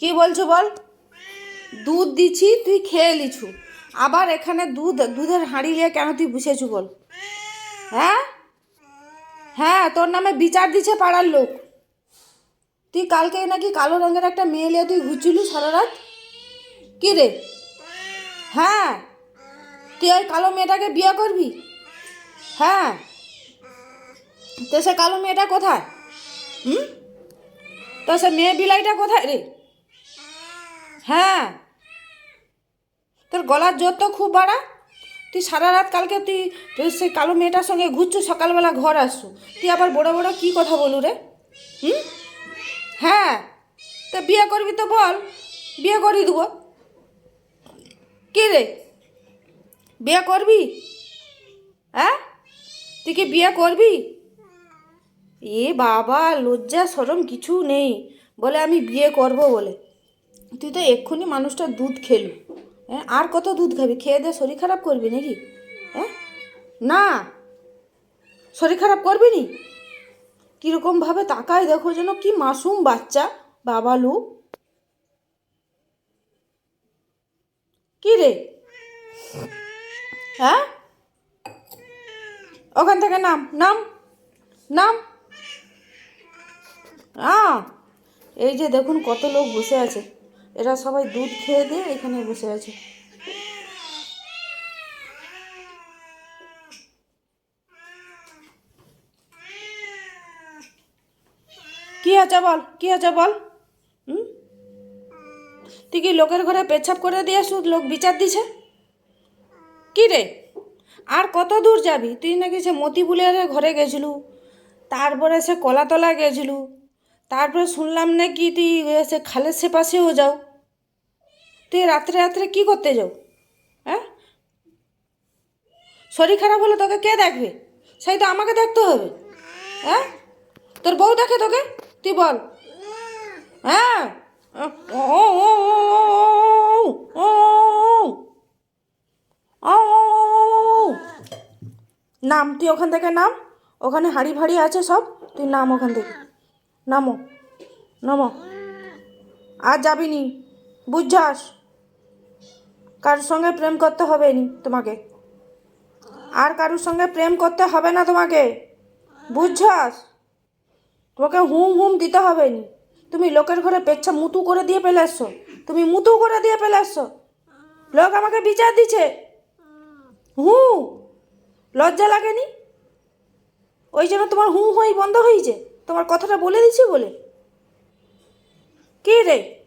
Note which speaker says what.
Speaker 1: কি বলছো বল? দুধ দিছি তুই খেয়ে লিছু আবার এখানে দুধ, দুধের হাঁড়ি নিয়ে কেন তুই বসেছু বল? হ্যাঁ? হ্যাঁ তোর নামে বিচার দিছে পাড়ার লোক। তুই কালকে নাকি কালো রঙের একটা মেয়ে নিয়ে তুই ঘুরছিলি সারা রাত? কি রে? হ্যাঁ? তুই ওই কালো মেয়েটাকে বিয়ে করবি? হ্যাঁ? তো সে কালো মেয়েটা কোথায়? হুম? তো সে মেয়ে বিলাইটা কোথায় রে? হ্যাঁ। তোর গলার জোর তো খুব বাড়া। তুই সারা রাত কালকে তুই সেই কালো মেয়েটার সঙ্গে ঘুরছু, সকালবেলা ঘর আসছু। তুই আবার বড় বড় কি কথা বলু রে? হুম? হ্যাঁ। তা বিয়ে করবি তো বল। বিয়ে করিয়ে দেবো। কি রে? বিয়ে করবি? হ্যাঁ তুই কি বিয়ে করবি? এ বাবা, লজ্জা সরম কিছু নেই। বলে আমি বিয়ে করব বলে। তুই তো এক্ষুনি মানুষটা দুধ খেলু। হ্যাঁ? আর কত দুধ খাবি? খেয়ে দিয়ে শরীর খারাপ করবি নাকি? হ্যাঁ? না! শরীর খারাপ করবি নি? কীরকমভাবে তাকায় দেখো যেন কি মাসুম বাচ্চা বাবালু কি রে হ্যাঁ? ওখান থেকে নাম নাম নাম। এই যে দেখুন কত লোক বসে আছে। এরা সবাই দুধ খেয়ে দিয়ে এখানে বসে আছে। কি আছে বল? কি আছে বল? তুই কি লোকের ঘরে পেচ্ছাপ করে দিয়ে শুধু লোক বিচার দিছে? কি রে? আর কত দূর যাবি? তুই নাকি সে মতিবুলের ঘরে গেছিলু, তারপরে সে কলাতলা গেছিলু। তারপরে শুনলাম নাকি তুই সে খালের সে পাশেও যাও। তুই রাত্রে রাত্রে কি করতে যাও? হ্যাঁ? শরীর খারাপ হলে তোকে কে দেখবে? সেই তো আমাকে দেখতে হবে। হ্যাঁ? তোর বউ দেখে তোকে? তুই বল। হ্যাঁ? ও ও ও নাম, তুই ওখান থেকে নাম। ওখানে হাড়ি ভাড়ি আছে সব? তুই নাম ওখান থেকে। নামো নামো। আর যাবি নি বুঝছাস? কারোর সঙ্গে প্রেম করতে হবে নি তোমাকে। আর কারোর সঙ্গে প্রেম করতে হবে না তোমাকে। বুঝছাস? তোমাকে হুম হুম দিতে হবে নি তুমি লোকের ঘরে পেচ্ছা মুতু করে দিয়ে পেলে এসছো তুমি মুতু করে দিয়ে পেলে এসছো লোক আমাকে বিচার দিছে। হু লজ্জা লাগেনি? ওই জন্য তোমার হু হই বন্ধ হয়েছে। তোমার কথাটা বলে দিছি বলে? কে রে?